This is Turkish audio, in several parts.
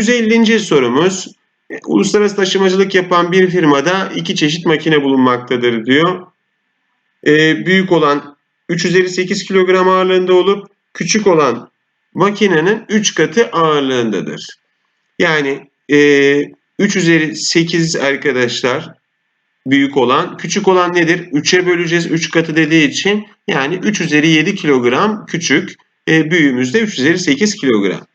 150. sorumuz. E, Uluslararası taşımacılık yapan bir firmada iki çeşit makine bulunmaktadır diyor. E, büyük olan 3 üzeri 8 kilogram ağırlığında olup küçük olan makinenin 3 katı ağırlığındadır. Yani e, 3 üzeri 8 arkadaşlar büyük olan. Küçük olan nedir? 3'e böleceğiz 3 katı dediği için. Yani 3 üzeri 7 kilogram küçük. E, büyüğümüz de 3 üzeri 8 kilogram.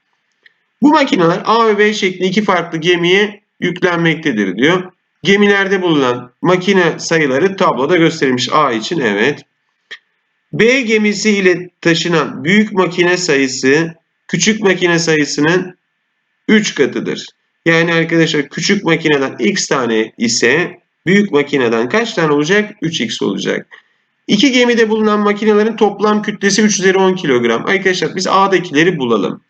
Bu makineler A ve B şeklinde iki farklı gemiye yüklenmektedir diyor. Gemilerde bulunan makine sayıları tabloda gösterilmiş A için evet. B gemisi ile taşınan büyük makine sayısı küçük makine sayısının 3 katıdır. Yani arkadaşlar küçük makineden x tane ise büyük makineden kaç tane olacak? 3x olacak. İki gemide bulunan makinelerin toplam kütlesi 3 üzeri 10 kilogram. Arkadaşlar biz A'dakileri bulalım.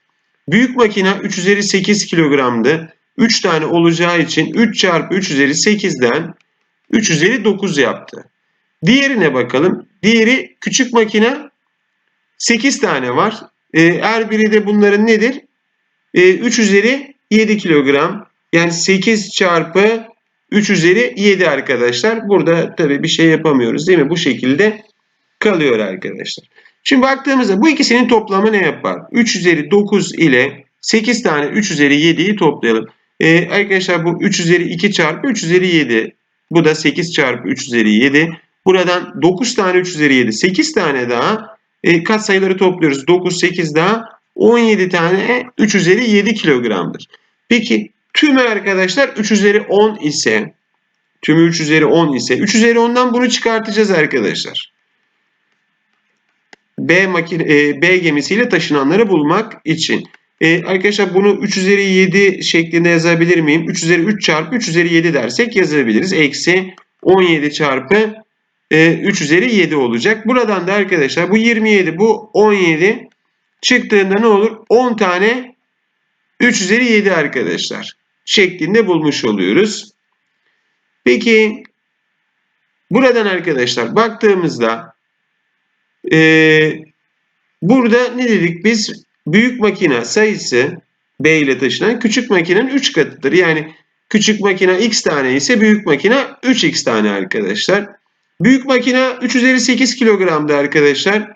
Büyük makine 3 üzeri 8 kilogramdı. 3 tane olacağı için 3 çarpı 3 üzeri 8'den 3 üzeri 9 yaptı. Diğerine bakalım. Diğeri küçük makine 8 tane var. Ee, her biri de bunların nedir? Ee, 3 üzeri 7 kilogram. Yani 8 çarpı 3 üzeri 7 arkadaşlar. Burada tabii bir şey yapamıyoruz değil mi? Bu şekilde kalıyor arkadaşlar. Şimdi baktığımızda bu ikisinin toplamı ne yapar? 3 üzeri 9 ile 8 tane 3 üzeri 7'yi toplayalım. Ee, arkadaşlar bu 3 üzeri 2 çarpı 3 üzeri 7. Bu da 8 çarpı 3 üzeri 7. Buradan 9 tane 3 üzeri 7. 8 tane daha e, kat sayıları topluyoruz. 9, 8 daha 17 tane 3 üzeri 7 kilogramdır. Peki tümü arkadaşlar 3 üzeri 10 ise tümü 3 üzeri 10 ise 3 üzeri 10'dan bunu çıkartacağız arkadaşlar. B, makine, e, B gemisiyle taşınanları bulmak için. E, arkadaşlar bunu 3 üzeri 7 şeklinde yazabilir miyim? 3 üzeri 3 çarpı 3 üzeri 7 dersek yazabiliriz. Eksi 17 çarpı e, 3 üzeri 7 olacak. Buradan da arkadaşlar bu 27 bu 17 çıktığında ne olur? 10 tane 3 üzeri 7 arkadaşlar şeklinde bulmuş oluyoruz. Peki buradan arkadaşlar baktığımızda ee, burada ne dedik biz? Büyük makine sayısı B ile taşınan küçük makinenin 3 katıdır. Yani küçük makine x tane ise büyük makine 3x tane arkadaşlar. Büyük makine 3 üzeri 8 kilogramdı arkadaşlar.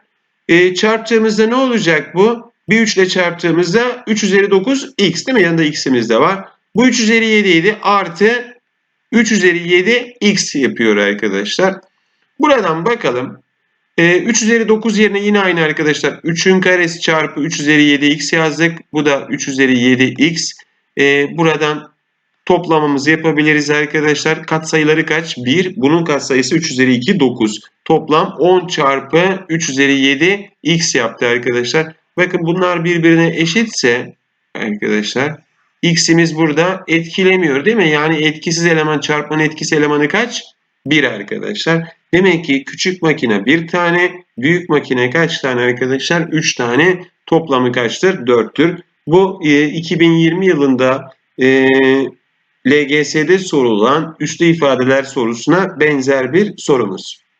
E, çarptığımızda ne olacak bu? Bir 3 ile çarptığımızda 3 üzeri 9 x değil mi? Yanında x'imiz de var. Bu 3 üzeri 7 idi. Artı 3 üzeri 7 x yapıyor arkadaşlar. Buradan bakalım. E, 3 üzeri 9 yerine yine aynı arkadaşlar. 3'ün karesi çarpı 3 üzeri 7x yazdık. Bu da 3 üzeri 7x. E, buradan toplamamızı yapabiliriz arkadaşlar. Katsayıları kaç? 1. Bunun katsayısı 3 üzeri 2 9. Toplam 10 çarpı 3 üzeri 7 x yaptı arkadaşlar. Bakın bunlar birbirine eşitse arkadaşlar x'imiz burada etkilemiyor değil mi? Yani etkisiz eleman çarpmanın etkisi elemanı kaç? 1 arkadaşlar. Demek ki küçük makine bir tane, büyük makine kaç tane arkadaşlar? 3 tane. Toplamı kaçtır? 4'tür. Bu e, 2020 yılında e, LGS'de sorulan üslü ifadeler sorusuna benzer bir sorumuz.